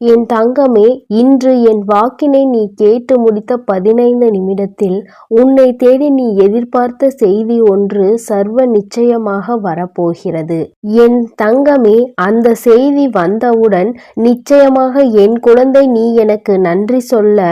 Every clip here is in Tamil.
என் தங்கமே இன்று என் வாக்கினை நீ கேட்டு முடித்த பதினைந்து நிமிடத்தில் உன்னை தேடி நீ எதிர்பார்த்த செய்தி ஒன்று சர்வ நிச்சயமாக வரப்போகிறது. என் தங்கமே அந்த செய்தி வந்தவுடன் நிச்சயமாக என் குழந்தை நீ எனக்கு நன்றி சொல்ல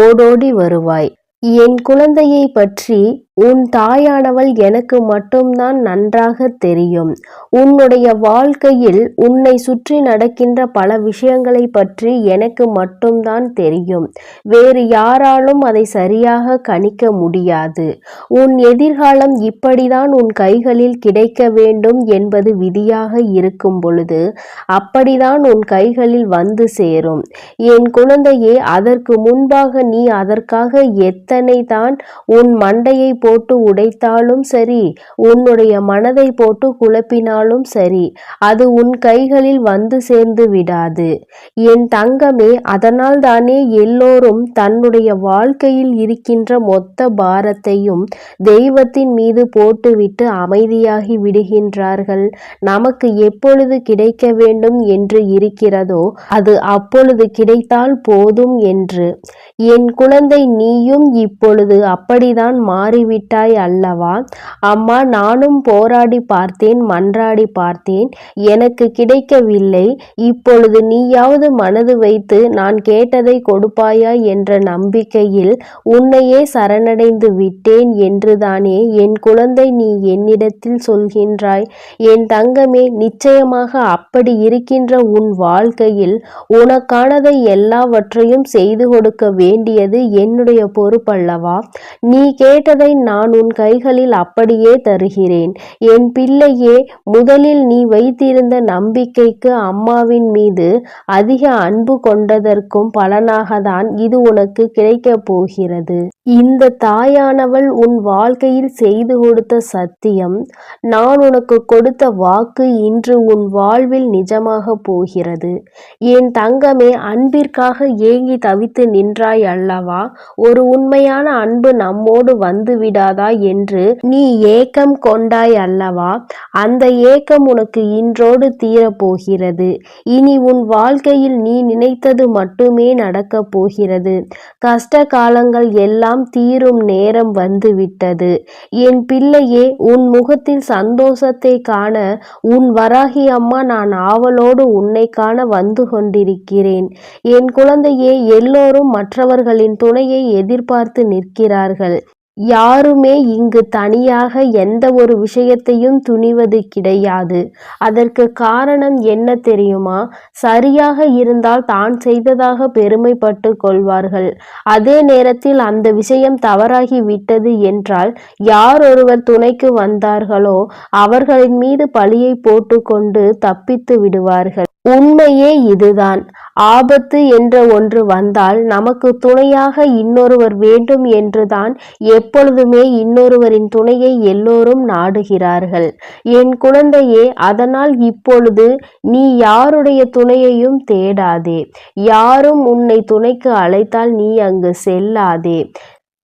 ஓடோடி வருவாய். என் குழந்தையை பற்றி உன் தாயானவள் எனக்கு மட்டும்தான் நன்றாக தெரியும். உன்னுடைய வாழ்க்கையில் உன்னை சுற்றி நடக்கின்ற பல விஷயங்களை பற்றி எனக்கு மட்டும்தான் தெரியும். வேறு யாராலும் அதை சரியாக கணிக்க முடியாது. உன் எதிர்காலம் இப்படிதான் உன் கைகளில் கிடைக்க வேண்டும் என்பது விதியாக இருக்கும் பொழுது அப்படிதான் உன் கைகளில் வந்து சேரும். என் குழந்தையே அதற்கு முன்பாக நீ அதற்காக எத்தனை தான் உன் மண்டையை போட்டு உடைத்தாலும் சரி உன்னுடைய மனதை போட்டு குழப்பினாலும் சரி அது உன் கைகளில் வந்து சேர்ந்து விடாது. என் தங்கமே அதனால் தானே எல்லோரும் தன்னுடைய வாழ்க்கையில் இருக்கின்ற மொத்த பாரத்தையும் தெய்வத்தின் மீது போட்டுவிட்டு அமைதியாகி விடுகின்றார்கள். நமக்கு எப்பொழுது கிடைக்க வேண்டும் என்று இருக்கிறதோ அது அப்பொழுது கிடைத்தால் போதும் என்று. என் குழந்தை நீயும் இப்பொழுது அப்படிதான் விட்டாய் அல்லவா? அம்மா நானும் போராடி பார்த்தேன் மன்றாடி பார்த்தேன். எனக்கு கிடைக்கவில்லை. இப்பொழுது நீயாவது மனது வைத்து நான் கேட்டதை கொடுப்பாயா என்ற நம்பிக்கையில் உன்னையே சரணடைந்து விட்டேன் என்றுதானே என் குழந்தை நீ என்னிடத்தில் சொல்கின்றாய். என் தங்கமே நிச்சயமாக அப்படி இருக்கின்ற உன் வாழ்க்கையில் உனக்கானதை எல்லாவற்றையும் செய்து கொடுக்க வேண்டியது என்னுடைய பொறுப்பல்லவா? நீ கேட்டதை நான் உன் கைகளில் அப்படியே தருகிறேன். என் பிள்ளையே முதலில் நீ வைத்திருந்த நம்பிக்கைக்கு அம்மாவின் மீது அதிக அன்பு கொண்டதற்கும் பலனாகத்தான் இது உனக்கு கிடைக்கப் போகிறது. இந்த தாயானவள் உன் வாழ்க்கையில் செய்து கொடுத்த சத்தியம் நான் உனக்கு கொடுத்த வாக்கு இன்று உன் வாழ்வில் நிஜமாக போகிறது. என் தங்கமே அன்பிற்காக ஏங்கி தவித்து நின்றாய் அல்லவா? ஒரு உண்மையான அன்பு நம்மோடு வந்துவிட விடாதா என்று நீ ஏக்கம் கொண்டாய் அல்லவா? அந்த ஏக்கம் உனக்கு இன்றோடு தீரப்போகிறது. இனி உன் வாழ்க்கையில் நீ நினைத்தது மட்டுமே நடக்கப் போகிறது. கஷ்ட காலங்கள் எல்லாம் தீரும் நேரம் வந்துவிட்டது. என் பிள்ளையே உன் முகத்தில் சந்தோஷத்தை காண உன் வராகி அம்மா நான் ஆவலோடு உன்னை காண வந்து கொண்டிருக்கிறேன். என் குழந்தையே எல்லோரும் மற்றவர்களின் துணையை எதிர்பார்த்து நிற்கிறார்கள். யாருமே இங்கு தனியாக எந்த ஒரு விஷயத்தையும் துணிவது கிடையாது. அதற்கு காரணம் என்ன தெரியுமா? சரியாக இருந்தால் தான் செய்ததாக பெருமைப்பட்டு கொள்வார்கள். அதே நேரத்தில் அந்த விஷயம் தவறாகி விட்டது என்றால் யார் ஒருவர் துணைக்கு வந்தார்களோ அவர்களின் மீது பழியை போட்டுக்கொண்டு தப்பித்து விடுவார்கள். உண்மையே இதுதான். ஆபத்து என்ற ஒன்று வந்தால் நமக்கு துணையாக இன்னொருவர் வேண்டும் என்றுதான் எப்பொழுதுமே இன்னொருவரின் துணையை எல்லோரும் நாடுகிறார்கள். என் குழந்தையே அதனால் இப்பொழுது நீ யாருடைய துணையையும் தேடாதே. யாரும் உன்னை துணைக்கு அழைத்தால் நீ அங்கு செல்லாதே.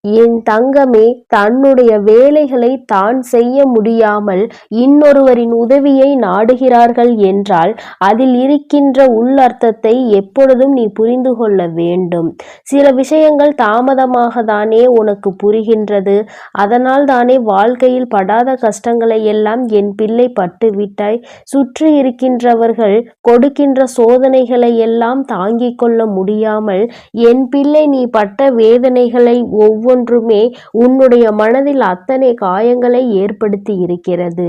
என் தங்கமே தன்னுடைய வேலைகளை தான் செய்ய முடியாமல் இன்னொருவரின் உதவியை நாடுகிறார்கள் என்றால் அதில் இருக்கின்ற உள்ளர்த்தத்தை எப்பொழுதும் நீ புரிந்து கொள்ள வேண்டும். சில விஷயங்கள் தாமதமாக தானே உனக்கு புரிகின்றது. அதனால் தானே வாழ்க்கையில் படாத கஷ்டங்களை எல்லாம் என் பிள்ளை பட்டு விட்டாய் சுற்றி இருக்கின்றவர்கள் கொடுக்கின்ற சோதனைகளை எல்லாம் தாங்கிக் கொள்ள முடியாமல் என் பிள்ளை நீ பட்ட வேதனைகளை ஒவ்வொரு ஒவ்வொன்றுமே உன்னுடைய மனதில் அத்தனை காயங்களை ஏற்படுத்தி இருக்கிறது.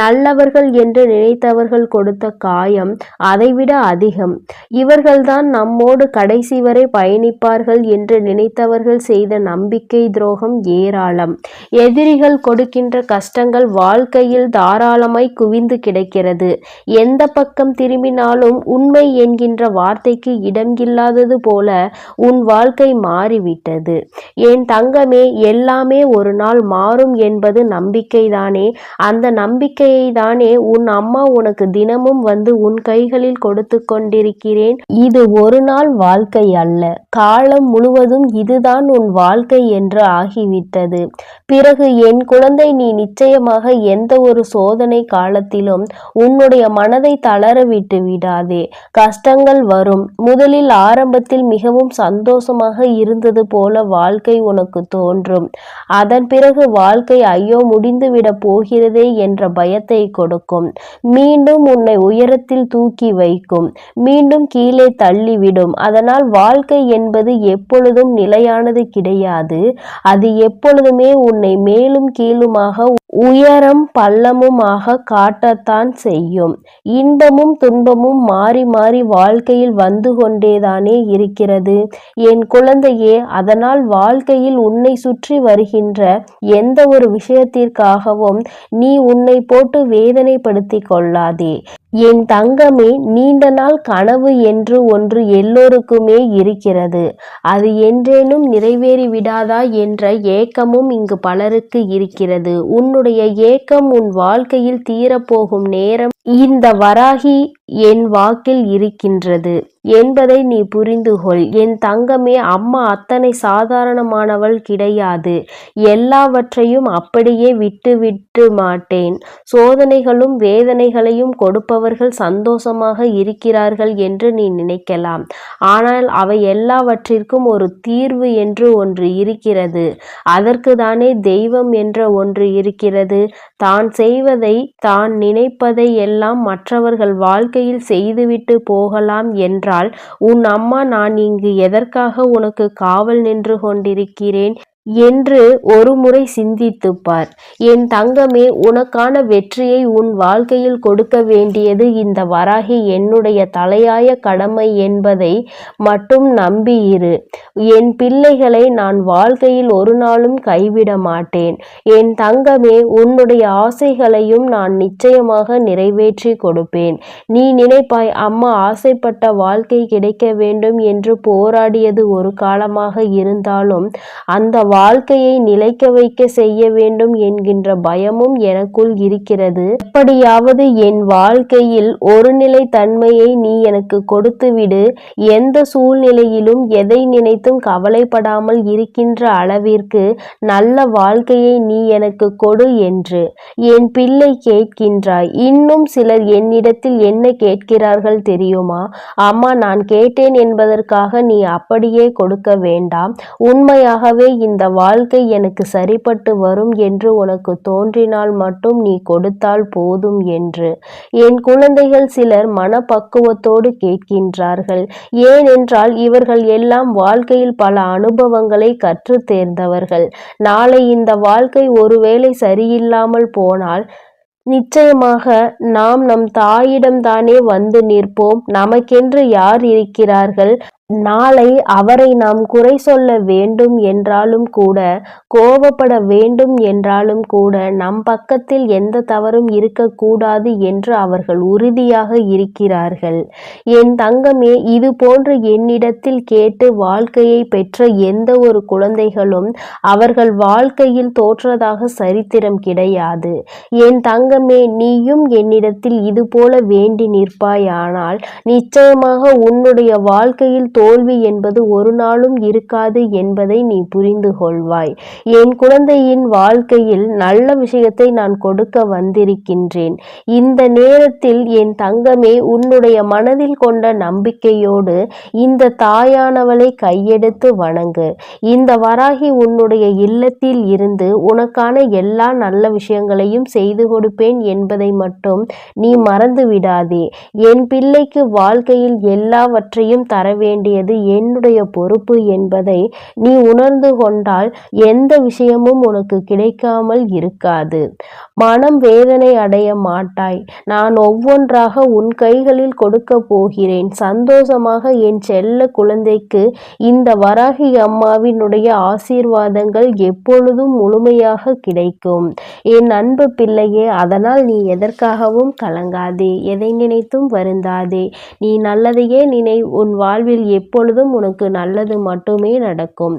நல்லவர்கள் என்று நினைத்தவர்கள் கொடுத்த காயம் அதைவிட அதிகம். இவர்கள்தான் நம்மோடு கடைசி வரை பயணிப்பார்கள் என்று நினைத்தவர்கள் செய்த நம்பிக்கை துரோகம் ஏராளம். எதிரிகள் கொடுக்கின்ற கஷ்டங்கள் வாழ்க்கையில் தாராளமாய் குவிந்து கிடக்கிறது. எந்த பக்கம் திரும்பினாலும் உண்மை என்கின்ற வார்த்தைக்கு இடம் இல்லாதது போல உன் வாழ்க்கை மாறிவிட்டது. என் தங்கமே எல்லாமே ஒரு நாள் மாறும் என்பது நம்பிக்கைதானே. அந்த நம்பிக்கையை தானே உன் அம்மா உனக்கு தினமும் வந்து உன் கைகளில் கொடுத்து கொண்டிருக்கிறேன். இது ஒரு நாள் வாழ்க்கை அல்ல. காலம் முழுவதும் இதுதான் உன் வாழ்க்கை என்று ஆகிவிட்டது. பிறகு என் குழந்தை நீ நிச்சயமாக எந்த ஒரு சோதனை காலத்திலும் உன்னுடைய மனதை தளர விட்டு விடாதே. கஷ்டங்கள் வரும். முதலில் ஆரம்பத்தில் மிகவும் சந்தோஷமாக இருந்தது போல வாழ்க்கை உனக்கு தோன்றும். அதன் பிறகு வாழ்க்கை ஐயோ முடிந்துவிடப் போகிறதே என்ற பயத்தை கொடுக்கும். மீண்டும் உன்னை உயரத்தில் தூக்கி வைக்கும். மீண்டும் கீழே தள்ளிவிடும். அதனால் வாழ்க்கை என்பது எப்பொழுதும் நிலையானது கிடையாது. அது எப்பொழுதுமே உன்னை மேலும் கீழுமாக உயரம் பள்ளமுமாக காட்டத்தான் செய்யும். இன்பமும் துன்பமும் மாறி மாறி வாழ்க்கையில் வந்து கொண்டேதானே இருக்கிறது. என் குழந்தையே அதனால் வாழ்க்கையில் உன்னை சுற்றி வருகின்ற எந்த ஒரு விஷயத்திற்காகவும் நீ உன்னை போட்டு வேதனைப்படுத்திக் கொள்ளாதே. என் தங்கமே நீண்ட நாள் கனவு என்று ஒன்று எல்லோருக்குமே இருக்கிறது. அது என்றேனும் நிறைவேறி விடாதா என்ற ஏக்கமும் இங்கு பலருக்கு இருக்கிறது. உன்னுடைய ஏக்கம் உன் வாழ்க்கையில் தீரப்போகும் நேரம். இந்த வராகி என் வாக்கில் இருக்கின்றது. என்பதை நீ புரிந்து கொள் என் தங்கமே அம்மா அத்தனை சாதாரணமானவள் கிடையாது. எல்லாவற்றையும் அப்படியே விட்டு விட்டு மாட்டேன். சோதனைகளும் வேதனைகளையும் கொடுப்பவர்கள் சந்தோஷமாக இருக்கிறார்கள் என்று நீ நினைக்கலாம். ஆனால் அவை எல்லாவற்றிற்கும் ஒரு தீர்வு என்று ஒன்று இருக்கிறது. அதற்கு தானே தெய்வம் என்ற ஒன்று இருக்கிறது. தான் செய்வதை தான் நினைப்பதை எல்லாம் மற்றவர்கள் வாழ்க்கை வாழ்க்கையில் செய்துவிட்டு போகலாம் என்றால் உன் அம்மா நான் இங்கு எதற்காக உனக்கு காவல் நின்று கொண்டிருக்கிறேன்? என்று ஒருமுறை சிந்தித்துப்பார். என் தங்கமே உனக்கான வெற்றியை உன் வாழ்க்கையில் கொடுக்க வேண்டியது இந்த வராகி என்னுடைய தலையாய கடமை என்பதை மட்டும் நம்பியிரு என் பிள்ளைகளை நான் வாழ்க்கையில் ஒரு நாளும் கைவிட மாட்டேன். என் தங்கமே உன்னுடைய ஆசைகளையும் நான் நிச்சயமாக நிறைவேற்றி கொடுப்பேன். நீ நினைப்பாய் அம்மா ஆசைப்பட்ட வாழ்க்கை கிடைக்க வேண்டும் என்று போராடியது ஒரு காலமாக இருந்தாலும் அந்த வாழ்க்கையை நிலைக்க வைக்க செய்ய வேண்டும் என்கின்ற பயமும் எனக்குள் இருக்கிறது. எப்படியாவது என் வாழ்க்கையில் ஒரு நிலை தன்மையை நீ எனக்கு கொடுத்துவிடு எந்த சூழ்நிலையிலும் எதை நினைத்தும் கவலைப்படாமல் இருக்கின்ற அளவிற்கு நல்ல வாழ்க்கையை நீ எனக்கு கொடு என்று என் பிள்ளை கேட்கின்றாய். இன்னும் சிலர் என்னிடத்தில் என்ன கேட்கிறார்கள் தெரியுமா? அம்மா நான் கேட்டேன் என்பதற்காக நீ அப்படியே கொடுக்க வேண்டாம். உண்மையாகவே இந்த வாழ்க்கை எனக்கு சரிப்பட்டு வரும் என்று உனக்கு தோன்றினால் மட்டும் நீ கொடுத்தால் போதும் என்று. என் குழந்தைகள் சிலர் மனப்பக்குவத்தோடு கேட்கின்றார்கள். ஏனென்றால் இவர்கள் எல்லாம் வாழ்க்கையில் பல அனுபவங்களை கற்று தேர்ந்தவர்கள். நாளை இந்த வாழ்க்கை ஒருவேளை சரியில்லாமல் போனால் நிச்சயமாக நாம் நம் தாயிடம்தானே வந்து நிற்போம். நமக்கென்று யார் இருக்கிறார்கள்? நாளை அவரை நாம் குறை சொல்ல வேண்டும் என்றாலும் கூட கோபப்பட வேண்டும் என்றாலும் கூட நம் பக்கத்தில் எந்த தவறும் இருக்கக்கூடாது என்று அவர்கள் உறுதியாக இருக்கிறார்கள். என் தங்கமே இது போன்று என்னிடத்தில் கேட்டு வாழ்க்கையை பெற்ற எந்த ஒரு குழந்தைகளும் அவர்கள் வாழ்க்கையில் தோற்றதாக சரித்திரம் கிடையாது. என் தங்கமே நீயும் என்னிடத்தில் இது போல வேண்டி நிற்பாயானால் நிச்சயமாக உன்னுடைய வாழ்க்கையில் தோல்வி என்பது ஒரு நாளும் இருக்காது என்பதை நீ புரிந்து கொள்வாய். என் குழந்தையின் வாழ்க்கையில் நல்ல விஷயத்தை நான் கொடுக்க வந்திருக்கின்றேன். இந்த நேரத்தில் என் தங்கமே உன்னுடைய மனதில் கொண்ட நம்பிக்கையோடு இந்த தாயானவளை கையெடுத்து வணங்கு. இந்த வராகி உன்னுடைய இல்லத்தில் இருந்து உனக்கான எல்லா நல்ல விஷயங்களையும் செய்து கொடுப்பேன் என்பதை மட்டும் நீ மறந்து விடாதே என் பிள்ளைக்கு வாழ்க்கையில் எல்லாவற்றையும் தர வேண்டியது என்னுடைய பொறுப்பு என்பதை நீ உணர்ந்து கொண்டால் எந்த விஷயமும் உனக்கு கிடைக்காமல் இருக்காது. மனம் வேதனை அடைய மாட்டாய். நான் ஒவ்வொன்றாக உன் கைகளில் கொடுக்க போகிறேன். சந்தோஷமாக என் செல்ல குழந்தைக்கு இந்த வராகி அம்மாவினுடைய ஆசீர்வாதங்கள் எப்பொழுதும் முழுமையாக கிடைக்கும். என் அன்பு பிள்ளையே அதனால் நீ எதற்காகவும் கலங்காதே. எதை நினைத்தும் வருந்தாதே. நீ நல்லதையே நினை உன் வாழ்வில் எப்பொழுதும் உனக்கு நல்லது மட்டுமே நடக்கும்.